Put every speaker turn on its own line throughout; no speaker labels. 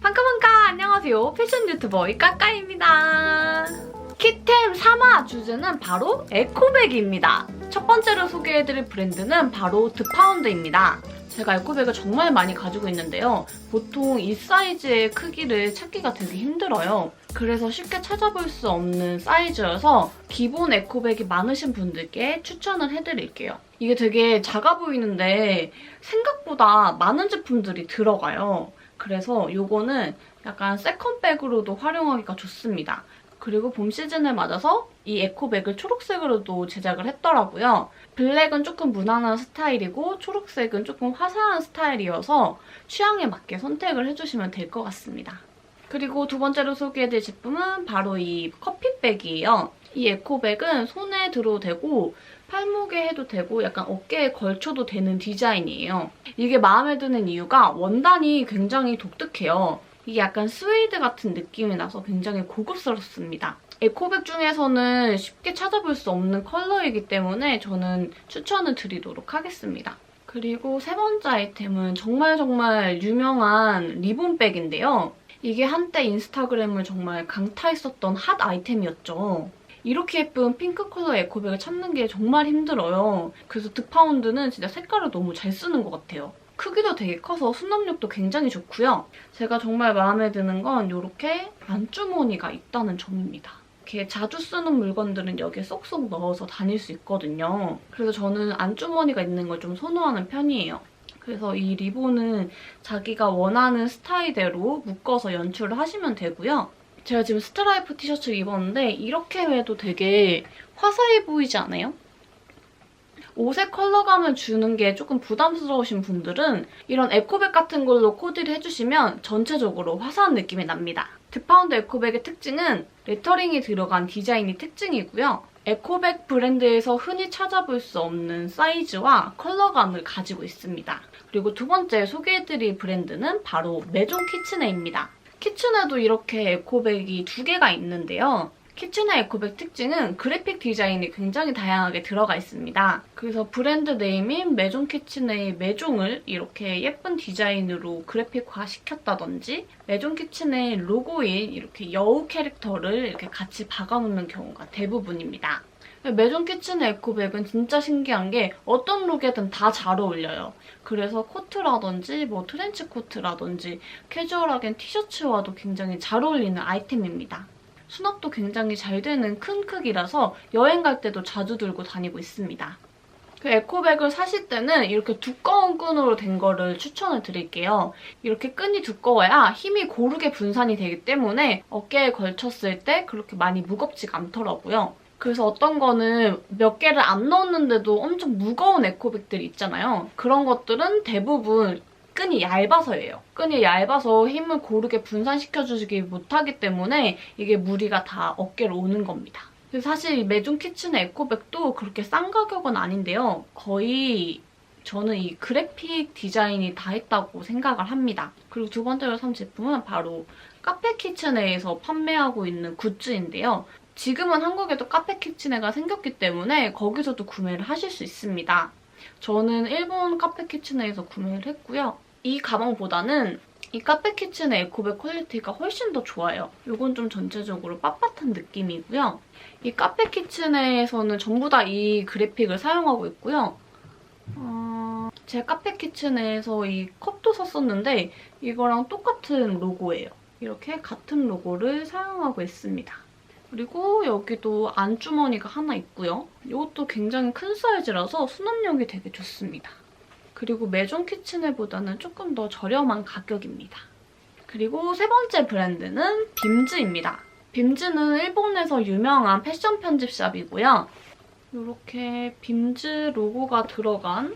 반가반가. 안녕하세요. 패션 유튜버 이까까입니다. 키템 3화 주제는 바로 에코백입니다. 첫 번째로 소개해드릴 브랜드는 바로 드파운드입니다. 제가 에코백을 정말 많이 가지고 있는데요. 보통 이 사이즈의 크기를 찾기가 되게 힘들어요. 그래서 쉽게 찾아볼 수 없는 사이즈여서 기본 에코백이 많으신 분들께 추천을 해드릴게요. 이게 되게 작아 보이는데 생각보다 많은 제품들이 들어가요 그래서 요거는 약간 세컨백으로도 활용하기가 좋습니다. 그리고 봄 시즌을 맞아서 이 에코백을 초록색으로도 제작을 했더라고요. 블랙은 조금 무난한 스타일이고 초록색은 조금 화사한 스타일이어서 취향에 맞게 선택을 해주시면 될 것 같습니다. 그리고 두 번째로 소개해드릴 제품은 바로 이 커피백이에요. 이 에코백은 손에 들어도 되고 팔목에 해도 되고 약간 어깨에 걸쳐도 되는 디자인이에요. 이게 마음에 드는 이유가 원단이 굉장히 독특해요. 이게 약간 스웨이드 같은 느낌이 나서 굉장히 고급스럽습니다. 에코백 중에서는 쉽게 찾아볼 수 없는 컬러이기 때문에 저는 추천을 드리도록 하겠습니다. 그리고 세 번째 아이템은 정말 정말 유명한 리본백인데요. 이게 한때 인스타그램을 정말 강타했었던 핫 아이템이었죠. 이렇게 예쁜 핑크 컬러 에코백을 찾는 게 정말 힘들어요. 그래서 드파운드는 진짜 색깔을 너무 잘 쓰는 것 같아요. 크기도 되게 커서 수납력도 굉장히 좋고요. 제가 정말 마음에 드는 건 이렇게 안주머니가 있다는 점입니다. 이렇게 자주 쓰는 물건들은 여기에 쏙쏙 넣어서 다닐 수 있거든요. 그래서 저는 안주머니가 있는 걸 좀 선호하는 편이에요. 그래서 이 리본은 자기가 원하는 스타일대로 묶어서 연출을 하시면 되고요. 제가 지금 스트라이프 티셔츠를 입었는데 이렇게 해도 되게 화사해 보이지 않아요? 옷의 컬러감을 주는 게 조금 부담스러우신 분들은 이런 에코백 같은 걸로 코디를 해주시면 전체적으로 화사한 느낌이 납니다. 드파운드 에코백의 특징은 레터링이 들어간 디자인이 특징이고요. 에코백 브랜드에서 흔히 찾아볼 수 없는 사이즈와 컬러감을 가지고 있습니다. 그리고 두 번째 소개해드릴 브랜드는 바로 메종 키친에입니다. 키친에도 이렇게 에코백이 두 개가 있는데요. 키친의 에코백 특징은 그래픽 디자인이 굉장히 다양하게 들어가 있습니다. 그래서 브랜드 네임인 메종 키친의 메종을 이렇게 예쁜 디자인으로 그래픽화 시켰다든지 메종 키친의 로고인 이렇게 여우 캐릭터를 이렇게 같이 박아놓는 경우가 대부분입니다. 메종 키친의 에코백은 진짜 신기한 게 어떤 룩에든 다 잘 어울려요. 그래서 코트라든지 뭐 트렌치 코트라든지 캐주얼하게 티셔츠와도 굉장히 잘 어울리는 아이템입니다. 수납도 굉장히 잘 되는 큰 크기라서 여행 갈 때도 자주 들고 다니고 있습니다. 그 에코백을 사실 때는 이렇게 두꺼운 끈으로 된 거를 추천을 드릴게요. 이렇게 끈이 두꺼워야 힘이 고르게 분산이 되기 때문에 어깨에 걸쳤을 때 그렇게 많이 무겁지가 않더라고요. 그래서 어떤 거는 몇 개를 안 넣었는데도 엄청 무거운 에코백들이 있잖아요. 그런 것들은 대부분 끈이 얇아서예요. 끈이 얇아서 힘을 고르게 분산시켜주지 못하기 때문에 이게 무리가 다 어깨로 오는 겁니다. 사실 이 메종 키친의 에코백도 그렇게 싼 가격은 아닌데요. 거의 저는 이 그래픽 디자인이 다 했다고 생각을 합니다. 그리고 두 번째로 산 제품은 바로 카페 키친에에서 판매하고 있는 굿즈인데요. 지금은 한국에도 카페 키친에가 생겼기 때문에 거기서도 구매를 하실 수 있습니다. 저는 일본 카페 키친에에서 구매를 했고요. 이 가방보다는 이 카페 키친의 에코백 퀄리티가 훨씬 더 좋아요. 이건 좀 전체적으로 빳빳한 느낌이고요. 이 카페 키친에에서는 전부 다 이 그래픽을 사용하고 있고요. 어... 제 카페 키친에서 이 컵도 샀었는데 이거랑 똑같은 로고예요. 이렇게 같은 로고를 사용하고 있습니다. 그리고 여기도 안주머니가 하나 있고요. 이것도 굉장히 큰 사이즈라서 수납력이 되게 좋습니다. 그리고 메종 키친에보다는 조금 더 저렴한 가격입니다. 그리고 세 번째 브랜드는 빔즈입니다. 빔즈는 일본에서 유명한 패션 편집샵이고요. 이렇게 빔즈 로고가 들어간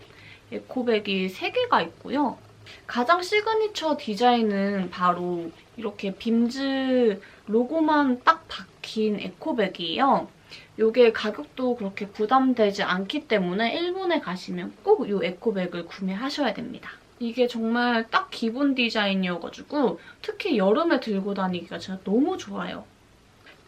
에코백이 3개가 있고요. 가장 시그니처 디자인은 바로 이렇게 빔즈 로고만 딱 박힌 에코백이에요. 이게 가격도 그렇게 부담되지 않기 때문에 일본에 가시면 꼭 이 에코백을 구매하셔야 됩니다. 이게 정말 딱 기본 디자인이어가지고 특히 여름에 들고 다니기가 진짜 너무 좋아요.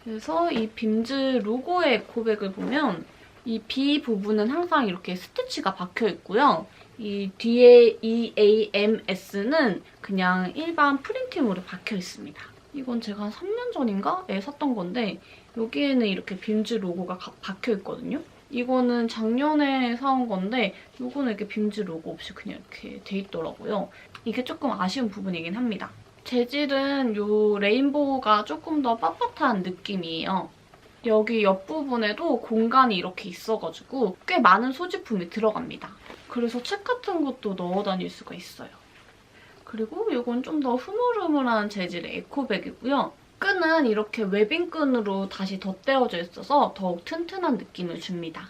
그래서 이 빔즈 로고의 에코백을 보면 이 B 부분은 항상 이렇게 스티치가 박혀 있고요. 이 뒤에 EAMS는 그냥 일반 프린팅으로 박혀 있습니다. 이건 제가 한 3년 전인가에 샀던 건데 여기에는 이렇게 빔즈 로고가 가- 박혀 있거든요. 이거는 작년에 사온 건데 이거는 이렇게 빔즈 로고 없이 그냥 이렇게 돼 있더라고요. 이게 조금 아쉬운 부분이긴 합니다. 재질은 이 레인보우가 조금 더 빳빳한 느낌이에요. 여기 옆부분에도 공간이 이렇게 있어가지고 꽤 많은 소지품이 들어갑니다. 그래서 책 같은 것도 넣어 다닐 수가 있어요. 그리고 이건 좀 더 흐물흐물한 재질의 에코백이고요. 끈은 이렇게 웨빙끈으로 다시 덧대어져 있어서 더욱 튼튼한 느낌을 줍니다.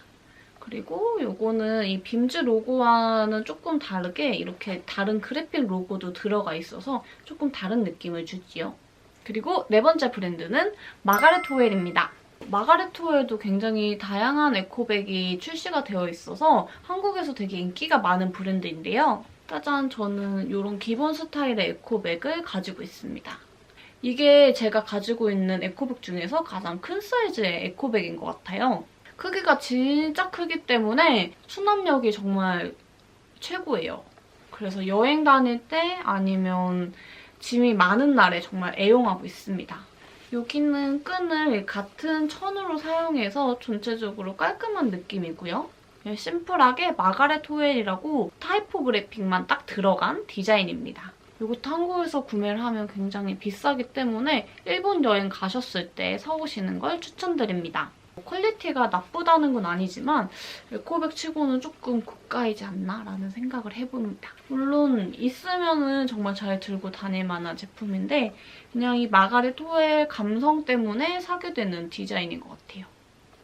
그리고 이거는 이 빔즈 로고와는 조금 다르게 이렇게 다른 그래픽 로고도 들어가 있어서 조금 다른 느낌을 주지요. 그리고 네 번째 브랜드는 마가렛 호웰입니다. 마가렛 호웰도 굉장히 다양한 에코백이 출시가 되어 있어서 한국에서 되게 인기가 많은 브랜드인데요. 짜잔, 저는 이런 기본 스타일의 에코백을 가지고 있습니다. 이게 제가 가지고 있는 에코백 중에서 가장 큰 사이즈의 에코백인 것 같아요. 크기가 진짜 크기 때문에 수납력이 정말 최고예요. 그래서 여행 다닐 때 아니면 짐이 많은 날에 정말 애용하고 있습니다. 여기는 끈을 같은 천으로 사용해서 전체적으로 깔끔한 느낌이고요. 심플하게 마가렛 호웰이라고 타이포그래픽만 딱 들어간 디자인입니다. 이것도 한국에서 구매를 하면 굉장히 비싸기 때문에 일본 여행 가셨을 때 사오시는 걸 추천드립니다. 퀄리티가 나쁘다는 건 아니지만 에코백 치고는 조금 고가이지 않나 라는 생각을 해봅니다. 물론 있으면 정말 잘 들고 다닐 만한 제품인데 그냥 이 마가렛 호웰 감성 때문에 사게 되는 디자인인 것 같아요.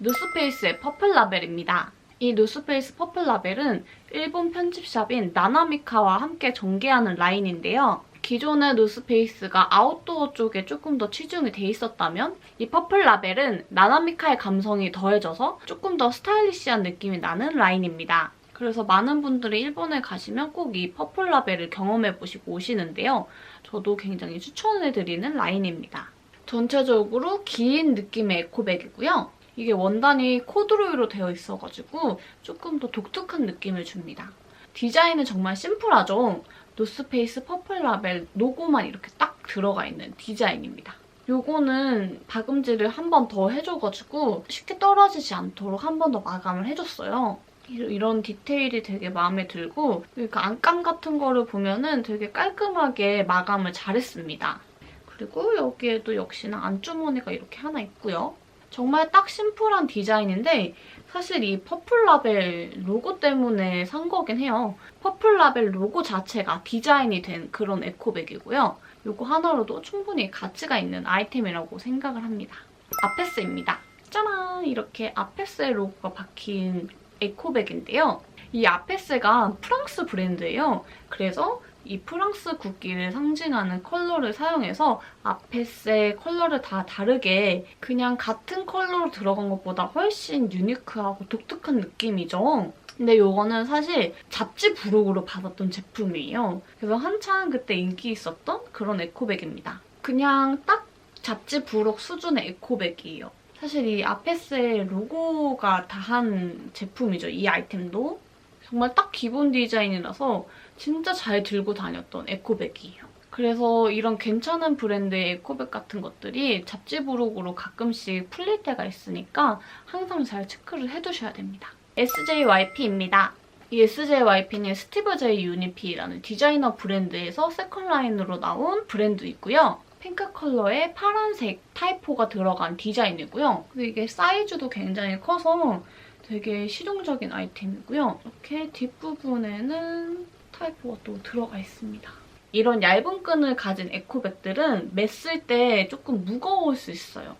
누스페이스의 퍼플 라벨입니다. 이 누스페이스 퍼플 라벨은 일본 편집샵인 나나미카와 함께 전개하는 라인인데요. 기존의 누스페이스가 아웃도어 쪽에 조금 더 치중이 돼 있었다면 이 퍼플 라벨은 나나미카의 감성이 더해져서 조금 더 스타일리시한 느낌이 나는 라인입니다. 그래서 많은 분들이 일본에 가시면 꼭 이 퍼플 라벨을 경험해보시고 오시는데요. 저도 굉장히 추천해드리는 라인입니다. 전체적으로 긴 느낌의 에코백이고요. 이게 원단이 코드로이로 되어 있어가지고 조금 더 독특한 느낌을 줍니다. 디자인은 정말 심플하죠? 노스페이스 퍼플 라벨 로고만 이렇게 딱 들어가 있는 디자인입니다. 요거는 박음질을 한 번 더 해줘가지고 쉽게 떨어지지 않도록 한 번 더 마감을 해줬어요. 이런 디테일이 되게 마음에 들고 그 안감 같은 거를 보면은 되게 깔끔하게 마감을 잘했습니다. 그리고 여기에도 역시나 안주머니가 이렇게 하나 있고요. 정말 딱 심플한 디자인인데 사실 이 퍼플 라벨 로고 때문에 산 거긴 해요. 퍼플 라벨 로고 자체가 디자인이 된 그런 에코백이고요. 이거 하나로도 충분히 가치가 있는 아이템이라고 생각을 합니다. 아페스입니다. 짜란! 이렇게 아페스의 로고가 박힌 에코백인데요. 이 아페스가 프랑스 브랜드예요. 그래서 이 프랑스 국기를 상징하는 컬러를 사용해서 아페스의 컬러를 다 다르게 그냥 같은 컬러로 들어간 것보다 훨씬 유니크하고 독특한 느낌이죠. 근데 이거는 사실 잡지 부록으로 받았던 제품이에요. 그래서 한창 그때 인기 있었던 그런 에코백입니다. 그냥 딱 잡지 부록 수준의 에코백이에요. 사실 이 아페스의 로고가 다한 제품이죠. 이 아이템도. 정말 딱 기본 디자인이라서 진짜 잘 들고 다녔던 에코백이에요. 그래서 이런 괜찮은 브랜드의 에코백 같은 것들이 잡지 부록으로 가끔씩 풀릴 때가 있으니까 항상 잘 체크를 해두셔야 됩니다. SJYP입니다. 이 SJYP는 스티브 제이 유니피라는 디자이너 브랜드에서 세컨라인으로 나온 브랜드이고요. 핑크 컬러에 파란색 타이포가 들어간 디자인이고요. 그리고 이게 사이즈도 굉장히 커서 되게 실용적인 아이템이고요. 이렇게 뒷부분에는 타이포가 또 들어가 있습니다. 이런 얇은 끈을 가진 에코백들은 맸을 때 조금 무거울 수 있어요.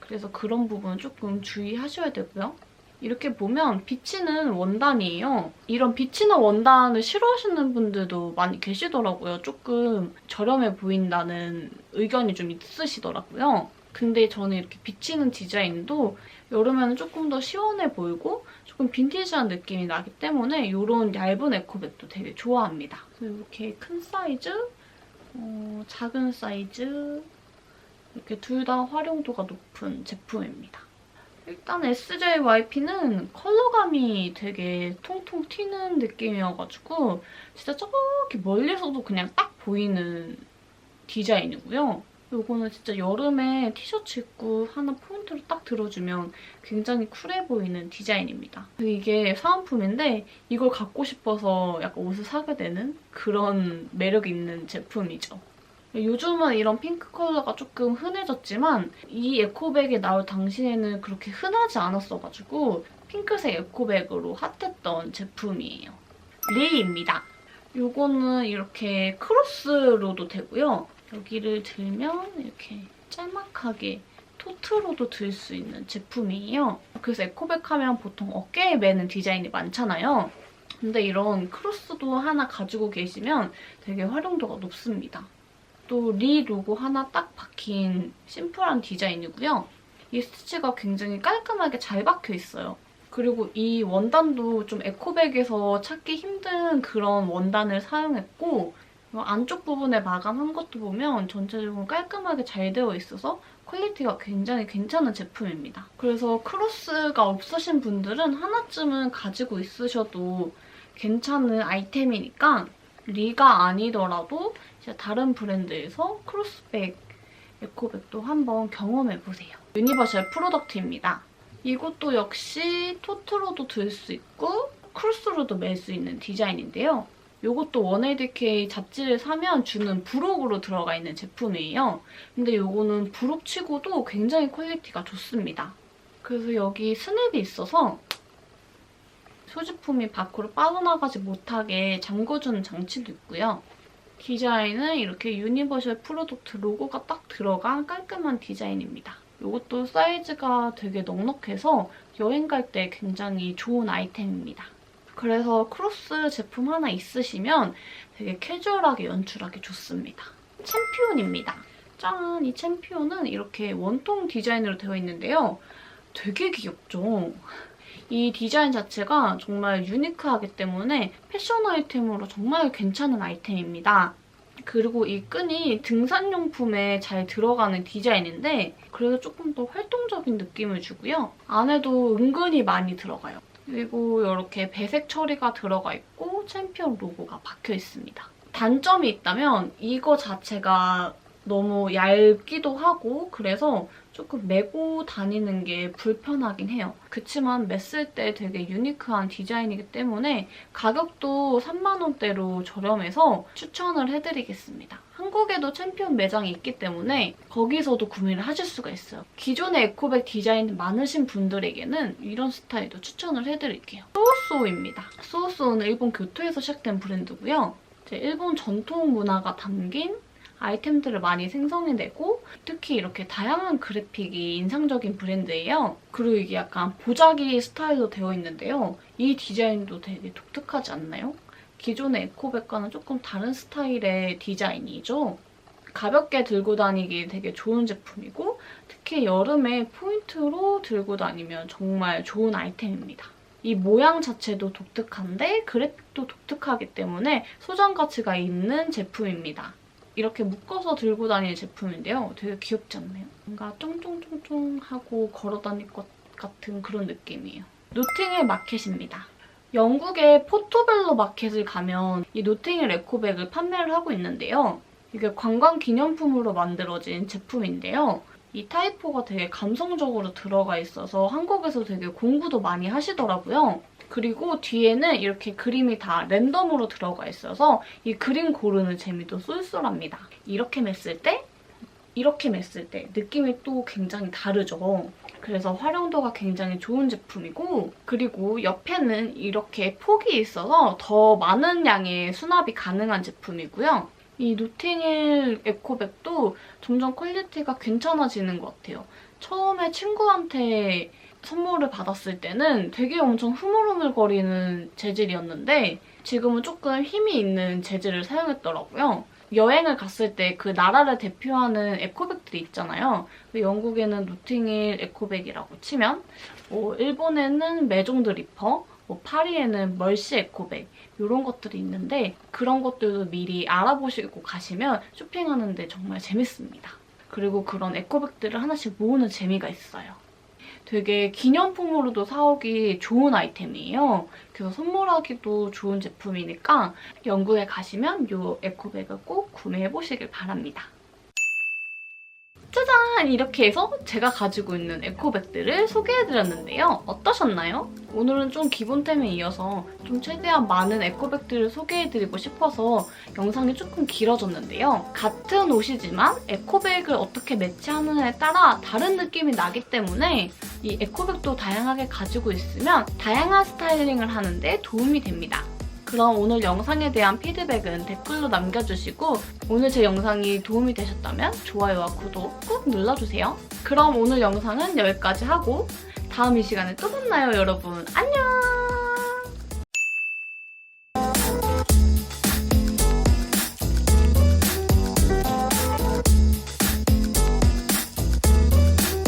그래서 그런 부분 조금 주의하셔야 되고요. 이렇게 보면 비치는 원단이에요. 이런 비치는 원단을 싫어하시는 분들도 많이 계시더라고요. 조금 저렴해 보인다는 의견이 좀 있으시더라고요. 근데 저는 이렇게 비치는 디자인도 여름에는 조금 더 시원해 보이고 조금 빈티지한 느낌이 나기 때문에 이런 얇은 에코백도 되게 좋아합니다. 이렇게 큰 사이즈, 어, 작은 사이즈 이렇게 둘 다 활용도가 높은 제품입니다. 일단 SJYP는 컬러감이 되게 통통 튀는 느낌이어가지고 진짜 저기 멀리서도 그냥 딱 보이는 디자인이고요. 요거는 진짜 여름에 티셔츠 입고 하나 포인트로 딱 들어주면 굉장히 쿨해 보이는 디자인입니다. 이게 사은품인데 이걸 갖고 싶어서 약간 옷을 사게 되는 그런 매력 있는 제품이죠. 요즘은 이런 핑크 컬러가 조금 흔해졌지만 이 에코백이 나올 당시에는 그렇게 흔하지 않았어가지고 핑크색 에코백으로 핫했던 제품이에요. 리입니다. 요거는 이렇게 크로스로도 되고요. 여기를 들면 이렇게 짤막하게 토트로도 들 수 있는 제품이에요. 그래서 에코백 하면 보통 어깨에 매는 디자인이 많잖아요. 근데 이런 크로스도 하나 가지고 계시면 되게 활용도가 높습니다. 또 리 로고 하나 딱 박힌 심플한 디자인이고요. 이 스티치가 굉장히 깔끔하게 잘 박혀 있어요. 그리고 이 원단도 좀 에코백에서 찾기 힘든 그런 원단을 사용했고 안쪽 부분에 마감한 것도 보면 전체적으로 깔끔하게 잘 되어 있어서 퀄리티가 굉장히 괜찮은 제품입니다. 그래서 크로스가 없으신 분들은 하나쯤은 가지고 있으셔도 괜찮은 아이템이니까 리가 아니더라도 다른 브랜드에서 크로스백 에코백도 한번 경험해보세요. 유니버셜 프로덕트입니다. 이것도 역시 토트로도 들 수 있고 크로스로도 멜 수 있는 디자인인데요. 이것도 1ADK 잡지를 사면 주는 부록으로 들어가 있는 제품이에요. 근데 이거는 부록치고도 굉장히 퀄리티가 좋습니다. 그래서 여기 스냅이 있어서 소지품이 밖으로 빠져나가지 못하게 잠궈주는 장치도 있고요. 디자인은 이렇게 유니버셜 프로덕트 로고가 딱 들어간 깔끔한 디자인입니다. 이것도 사이즈가 되게 넉넉해서 여행 갈 때 굉장히 좋은 아이템입니다. 그래서 크로스 제품 하나 있으시면 되게 캐주얼하게 연출하기 좋습니다. 챔피온입니다. 짠! 이 챔피온은 이렇게 원통 디자인으로 되어 있는데요. 되게 귀엽죠? 이 디자인 자체가 정말 유니크하기 때문에 패션 아이템으로 정말 괜찮은 아이템입니다. 그리고 이 끈이 등산용품에 잘 들어가는 디자인인데 그래서 조금 더 활동적인 느낌을 주고요. 안에도 은근히 많이 들어가요. 그리고 이렇게 배색 처리가 들어가 있고 챔피언 로고가 박혀 있습니다. 단점이 있다면 이거 자체가 너무 얇기도 하고 그래서 조금 메고 다니는 게 불편하긴 해요. 그치만 맸을 때 되게 유니크한 디자인이기 때문에 가격도 3만 원대로 저렴해서 추천을 해드리겠습니다. 한국에도 챔피언 매장이 있기 때문에 거기서도 구매를 하실 수가 있어요. 기존의 에코백 디자인 많으신 분들에게는 이런 스타일도 추천을 해드릴게요. 소우소우입니다. 소우소우는 일본 교토에서 시작된 브랜드고요. 일본 전통 문화가 담긴 아이템들을 많이 생성해내고 특히 이렇게 다양한 그래픽이 인상적인 브랜드예요. 그리고 이게 약간 보자기 스타일로 되어 있는데요. 이 디자인도 되게 독특하지 않나요? 기존의 에코백과는 조금 다른 스타일의 디자인이죠. 가볍게 들고 다니기 되게 좋은 제품이고 특히 여름에 포인트로 들고 다니면 정말 좋은 아이템입니다. 이 모양 자체도 독특한데 그래픽도 독특하기 때문에 소장 가치가 있는 제품입니다. 이렇게 묶어서 들고 다니는 제품인데요. 되게 귀엽지 않나요? 뭔가 쫑쫑쫑쫑 하고 걸어 다닐 것 같은 그런 느낌이에요. 노팅힐 마켓입니다. 영국의 포토벨로 마켓을 가면 이 노팅힐 에코백을 판매를 하고 있는데요. 이게 관광 기념품으로 만들어진 제품인데요. 이 타이포가 되게 감성적으로 들어가 있어서 한국에서 되게 공부도 많이 하시더라고요. 그리고 뒤에는 이렇게 그림이 다 랜덤으로 들어가 있어서 이 그림 고르는 재미도 쏠쏠합니다. 이렇게 맸을 때, 이렇게 맸을 때 느낌이 또 굉장히 다르죠. 그래서 활용도가 굉장히 좋은 제품이고 그리고 옆에는 이렇게 폭이 있어서 더 많은 양의 수납이 가능한 제품이고요. 이 노팅힐 에코백도 점점 퀄리티가 괜찮아지는 것 같아요. 처음에 친구한테 선물을 받았을 때는 되게 엄청 흐물흐물거리는 재질이었는데 지금은 조금 힘이 있는 재질을 사용했더라고요. 여행을 갔을 때 그 나라를 대표하는 에코백들이 있잖아요. 영국에는 노팅힐 에코백이라고 치면 뭐 일본에는 메종드 리퍼, 뭐 파리에는 멀시 에코백 이런 것들이 있는데 그런 것들도 미리 알아보시고 가시면 쇼핑하는데 정말 재밌습니다. 그리고 그런 에코백들을 하나씩 모으는 재미가 있어요. 되게 기념품으로도 사오기 좋은 아이템이에요. 그래서 선물하기도 좋은 제품이니까 영국에 가시면 이 에코백을 꼭 구매해보시길 바랍니다. 짜잔! 이렇게 해서 제가 가지고 있는 에코백들을 소개해드렸는데요. 어떠셨나요? 오늘은 좀 기본템에 이어서 좀 최대한 많은 에코백들을 소개해드리고 싶어서 영상이 조금 길어졌는데요. 같은 옷이지만 에코백을 어떻게 매치하느냐에 따라 다른 느낌이 나기 때문에 이 에코백도 다양하게 가지고 있으면 다양한 스타일링을 하는데 도움이 됩니다. 그럼 오늘 영상에 대한 피드백은 댓글로 남겨주시고 오늘 제 영상이 도움이 되셨다면 좋아요와 구독 꾹 눌러주세요. 그럼 오늘 영상은 여기까지 하고 다음 이 시간에 또 만나요 여러분. 안녕!